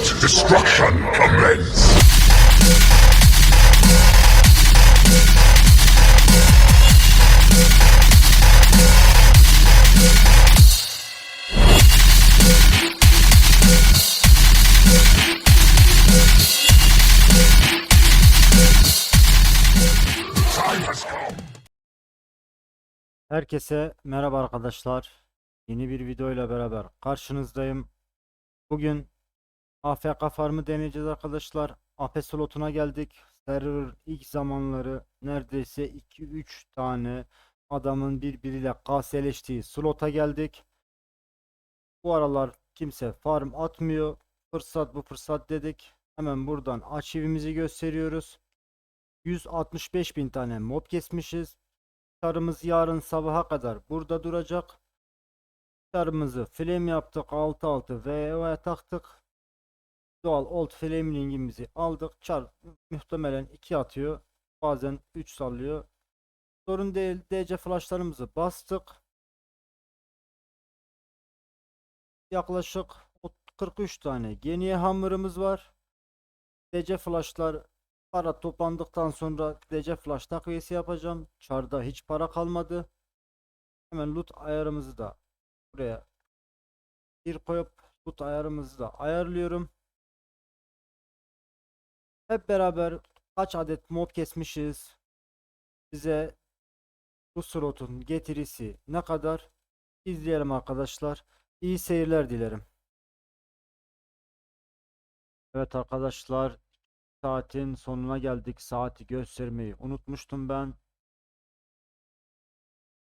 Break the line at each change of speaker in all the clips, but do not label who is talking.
Let destruction commence!
Herkese merhaba arkadaşlar. Yeni bir video ile beraber karşınızdayım. Bugün AFK Farm'ı deneyeceğiz arkadaşlar. AP slotuna geldik. Server ilk zamanları neredeyse 2-3 tane adamın birbiriyle kaseleştiği slota geldik. Bu aralar kimse farm atmıyor. Fırsat bu fırsat dedik. Hemen buradan arşivimizi gösteriyoruz. 165 bin tane mob kesmişiz. Çarımız yarın sabaha kadar burada duracak. Çarımızı flame yaptık 6-6 VO'ya taktık. Doğal old flamelingimizi aldık. Çar muhtemelen 2 atıyor. Bazen 3 sallıyor. Sorun değil. DC flashlarımızı bastık. Yaklaşık 43 tane geniye hammer'ımız var. DC flashlar Para toplandıktan sonra DC Flash takviyesi yapacağım. Çarda hiç para kalmadı. Hemen loot ayarımızı da buraya bir koyup loot ayarımızı da ayarlıyorum. Hep beraber kaç adet mob kesmişiz. Size bu slotun getirisi ne kadar izleyelim arkadaşlar. İyi seyirler dilerim. Evet arkadaşlar saatin sonuna geldik. Saati göstermeyi unutmuştum ben.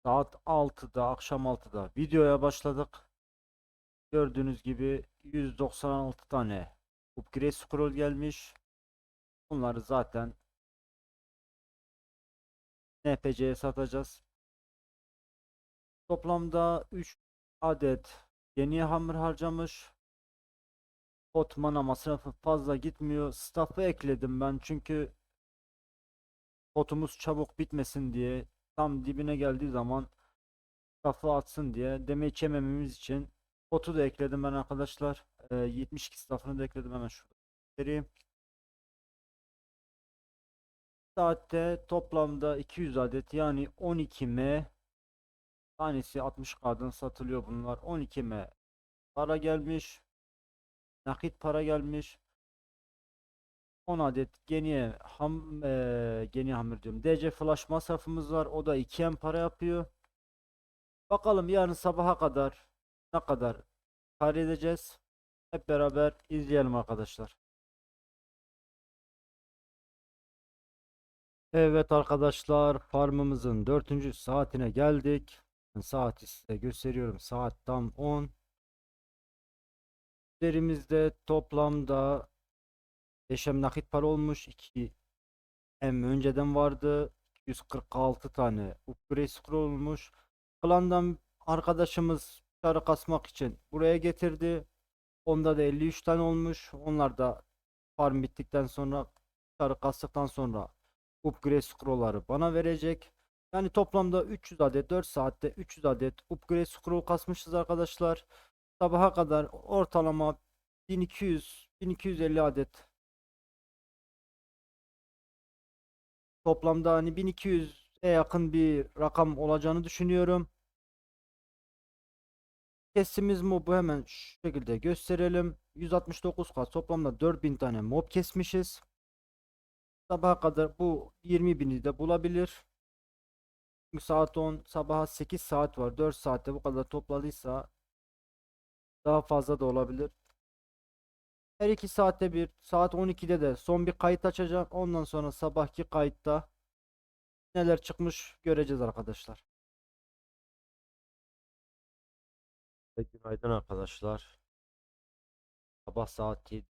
Saat 6'da, akşam 6'da videoya başladık. Gördüğünüz gibi 196 tane upgrade scroll gelmiş. Bunları zaten NPC'ye satacağız. Toplamda 3 adet yeni hammer harcamış. Otman masrafı fazla gitmiyor. Staff'ı ekledim ben çünkü potumuz çabuk bitmesin diye tam dibine geldiği zaman staff'ı atsın diye damage yemememiz için potu da ekledim ben arkadaşlar. Ee, 72 staff'ını da ekledim hemen şurada göstereyim. Saatte toplamda 200 adet yani 12M tanesi 60K'dan satılıyor bunlar. 12M para gelmiş. Nakit para gelmiş. 10 adet geniye ham eee geni hamur diyorum. DC flash masrafımız var. O da 2M para yapıyor. Bakalım yarın sabaha kadar ne kadar kar edeceğiz. Hep beraber izleyelim arkadaşlar. Evet arkadaşlar farmımızın 4. saatine geldik. Saati size gösteriyorum. Saat tam 10. Üzerimizde toplamda 5M nakit para olmuş. 2 M önceden vardı. 146 tane upgrade scroll olmuş. Klandan arkadaşımız çarı kasmak için buraya getirdi. Onda da 53 tane olmuş. Onlar da farm bittikten sonra çarı kastıktan sonra upgrade scroll'ları bana verecek. Yani toplamda 300 adet 4 saatte 300 adet upgrade scroll kasmışız arkadaşlar. Sabaha kadar ortalama 1200 1250 adet toplamda hani 1200'e yakın bir rakam olacağını düşünüyorum. Kesimiz mobu hemen şu şekilde gösterelim. 169k toplamda 4000 tane mob kesmişiz. Sabaha kadar bu 20.000'i de bulabilir. Çünkü saat 10 sabaha 8 saat var. 4 saatte bu kadar topladıysa daha fazla da olabilir. Her 2 saatte bir saat 12'de de son bir kayıt açacağım. Ondan sonra sabahki kayıtta neler çıkmış göreceğiz arkadaşlar. Günaydın arkadaşlar. Sabah saat 7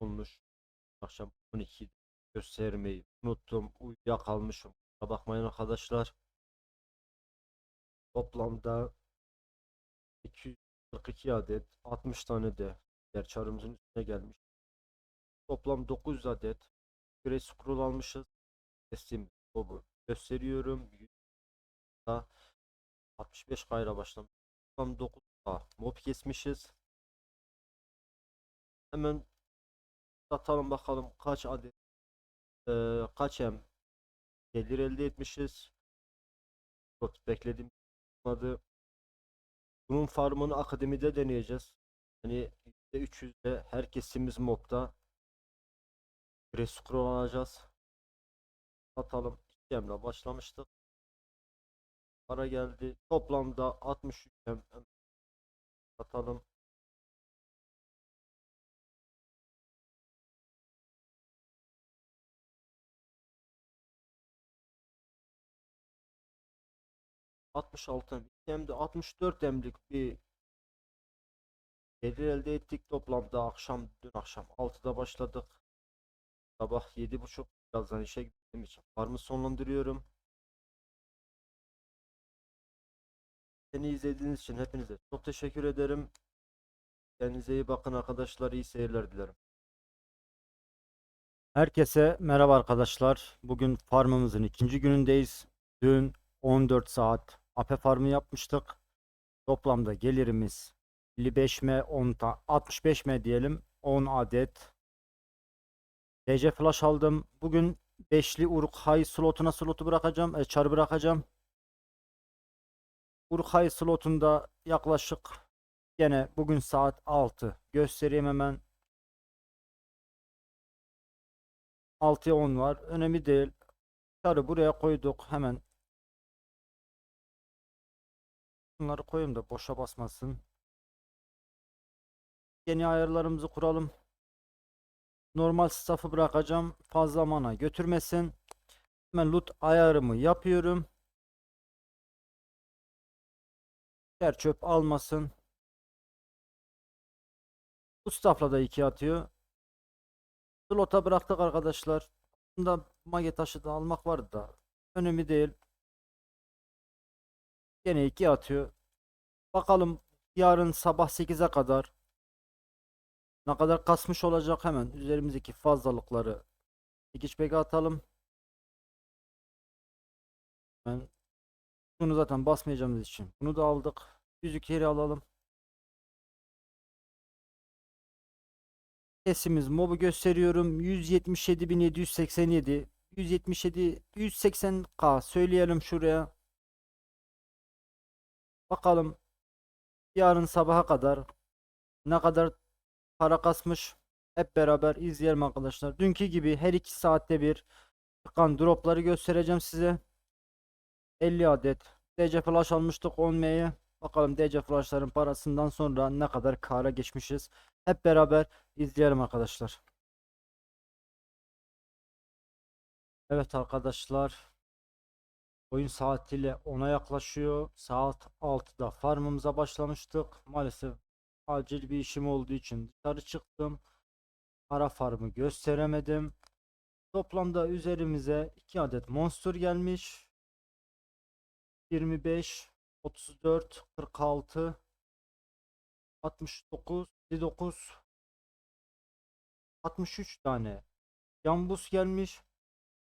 olmuş. Akşam 12 göstermeyi unuttum. Uyuyakalmışım. Bakmayın arkadaşlar. Toplamda 242 adet 60 tane de diğer çarımızın üstüne gelmiş. Toplam 900 adet Grey Scroll almışız. Teslim bu gösteriyorum. 65 kayra başlamış. Toplam 9 mob kesmişiz. Hemen Satalım bakalım kaç adet eee, kaç hem gelir elde etmişiz. Çok beklediğim olmadı. Bunun farmını akademide deneyeceğiz. Hani %300'de herkesimiz mobda. Rescroll alacağız. Satalım. İşlemle başlamıştık. Para geldi. Toplamda 63 hem satalım. ...66 hem de 64 emlik bir gelir elde ettik toplamda akşam dün akşam 6'da başladık. Sabah 7.30 birazdan işe gittiğim için farmı sonlandırıyorum. Beni izlediğiniz için hepinize çok teşekkür ederim. Kendinize iyi bakın arkadaşlar. iyi seyirler dilerim. Herkese merhaba arkadaşlar. Bugün farmımızın ikinci günündeyiz. Dün 14 saat AP farmı yapmıştık. Toplamda gelirimiz 55 m 10 ta 65 m diyelim 10 adet DC flash aldım. Bugün beşli Uruk-hai slotuna slotu bırakacağım. E, çar bırakacağım. Uruk-hai slotunda yaklaşık gene bugün saat 6 göstereyim hemen. 6'ya 10 var. Önemli değil. Çarı buraya koyduk. Hemen bunları koyayım da boşa basmasın. Yeni ayarlarımızı kuralım. Normal staff'ı bırakacağım. Fazla mana götürmesin. Hemen loot ayarımı yapıyorum. Yer çöp almasın. Bu staff'la da 2 atıyor. Slot'a bıraktık arkadaşlar. Bunda mage taşı da almak vardı da. Önemli değil. Gene 2 atıyor. Bakalım yarın sabah 8'e kadar ne kadar kasmış olacak hemen üzerimizdeki fazlalıkları dikiş bege atalım. Ben bunu zaten basmayacağımız için bunu da aldık. Yüzük yeri alalım. Sesimiz mobu gösteriyorum. 177.787 177 180k söyleyelim şuraya. Bakalım yarın sabaha kadar ne kadar para kasmış. Hep beraber izleyelim arkadaşlar. Dünkü gibi her 2 saatte bir çıkan dropları göstereceğim size. 50 adet DC flash almıştık 10M'ye. Bakalım DC flashların parasından sonra ne kadar kara geçmişiz. Hep beraber izleyelim arkadaşlar. Evet arkadaşlar. Oyun saatiyle 10'a yaklaşıyor. Saat 6'da farmımıza başlamıştık. Maalesef acil bir işim olduğu için dışarı çıktım. Ara farmı gösteremedim. Toplamda üzerimize 2 adet monster gelmiş. 25, 34, 46, 69, 59, 63 tane yambus gelmiş.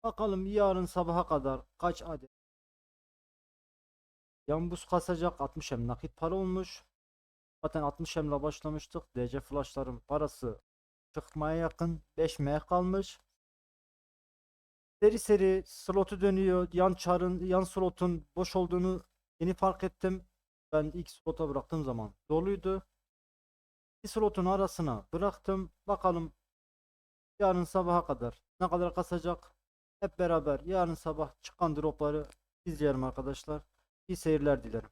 Bakalım yarın sabaha kadar kaç adet yambus kasacak 60 hem nakit para olmuş. Zaten 60 hemle başlamıştık. DC flashların parası çıkmaya yakın 5 M kalmış. Seri seri slotu dönüyor. Yan çarın, yan slotun boş olduğunu yeni fark ettim. Ben ilk slota bıraktığım zaman doluydu. Bir slotun arasına bıraktım. Bakalım yarın sabaha kadar ne kadar kasacak. Hep beraber yarın sabah çıkan dropları izleyelim arkadaşlar. İyi seyirler dilerim.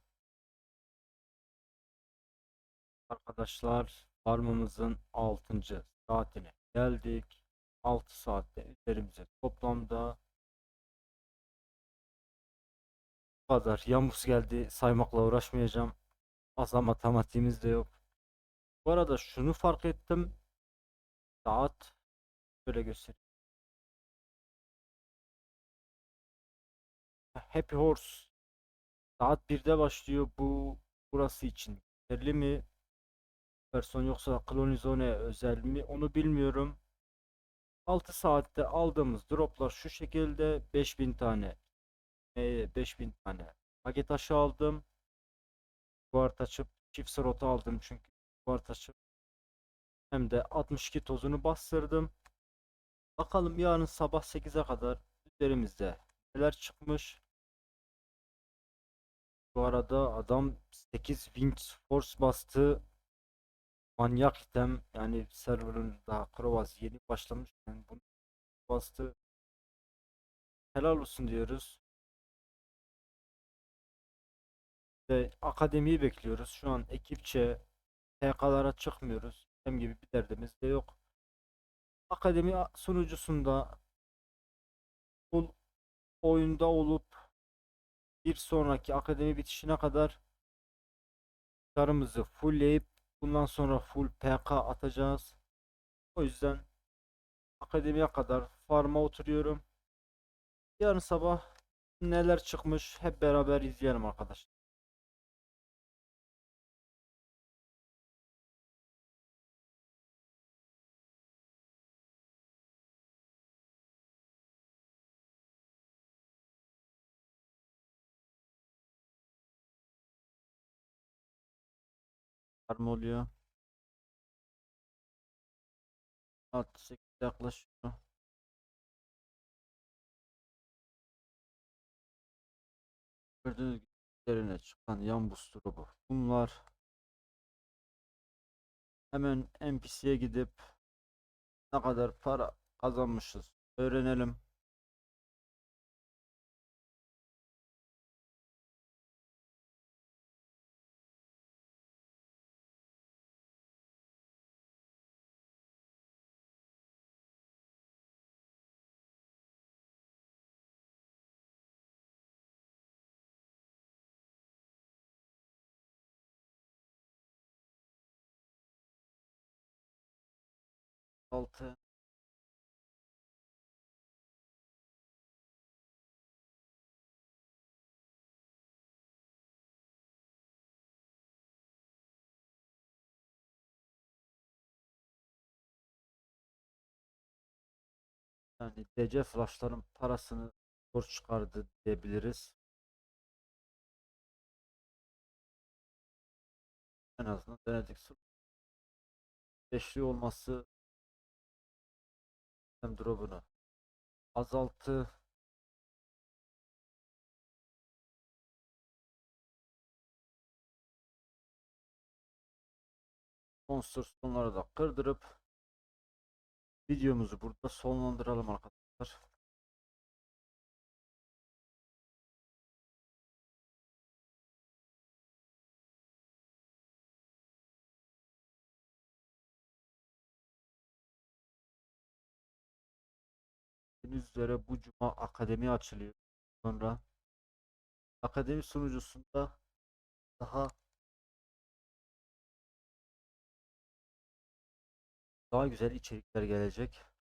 Arkadaşlar farmımızın 6. saatine geldik. 6 saatte üzerimize toplamda bu kadar yambus geldi saymakla uğraşmayacağım. Fazla matematiğimiz de yok. Bu arada şunu fark ettim. Saat şöyle göstereyim. Happy Horse saat 1'de başlıyor bu burası için. Yeterli mi? Person yoksa klonizone özel mi onu bilmiyorum. 6 saatte aldığımız droplar şu şekilde 5000 tane e, 5000 tane paket taşı aldım. Guard açıp çift slot aldım çünkü guard açıp hem de 62 tozunu bastırdım. Bakalım yarın sabah 8'e kadar üzerimizde neler çıkmış. Bu arada adam 8 Wings Force bastı. Manyak item yani server'ın daha Krovaz yeni başlamış yani bunu bastı. Helal olsun diyoruz. Ve akademiyi bekliyoruz. Şu an ekipçe PK'lara çıkmıyoruz. Hem gibi bir derdimiz de yok. Akademi sunucusunda bu oyunda olup bir sonraki akademi bitişine kadar karımızı fullleyip bundan sonra full PK atacağız. O yüzden akademiye kadar farma oturuyorum. Yarın sabah neler çıkmış hep beraber izleyelim arkadaşlar. Farm oluyor. Saat 8 yaklaşıyor. Gördüğünüz gibi üzerine çıkan yan booster bu. Bunlar hemen NPC'ye gidip ne kadar para kazanmışız öğrenelim. Altı. Yani DC flashların parasını borç çıkardı diyebiliriz. En azından denedik. Beşli olması drop'unu azalttı. Monster Stone'ları da kırdırıp videomuzu burada sonlandıralım arkadaşlar. Bildiğiniz üzere bu cuma akademi açılıyor. Sonra akademi sunucusunda daha daha güzel içerikler gelecek.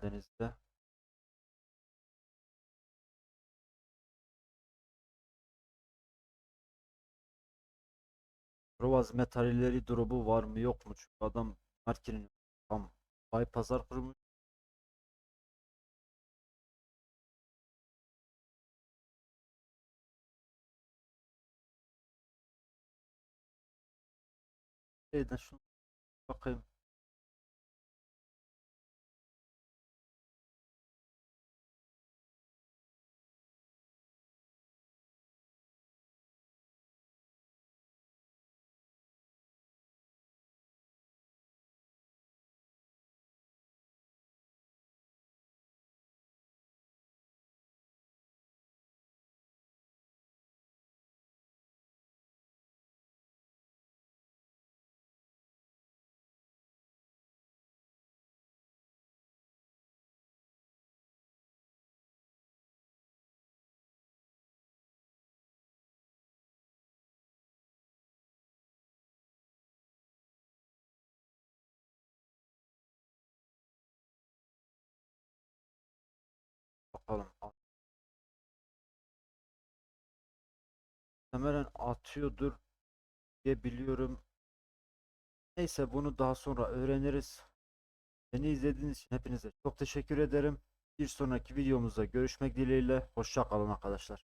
Denizde. Provaz metalleri drop'u var mı yok mu? Çünkü adam marketin tam bay pazar kurmuş. Şeyden şunu bakayım. Bakalım. Muhtemelen atıyordur diye biliyorum. Neyse bunu daha sonra öğreniriz. Beni izlediğiniz için hepinize çok teşekkür ederim. Bir sonraki videomuzda görüşmek dileğiyle. Hoşça kalın arkadaşlar.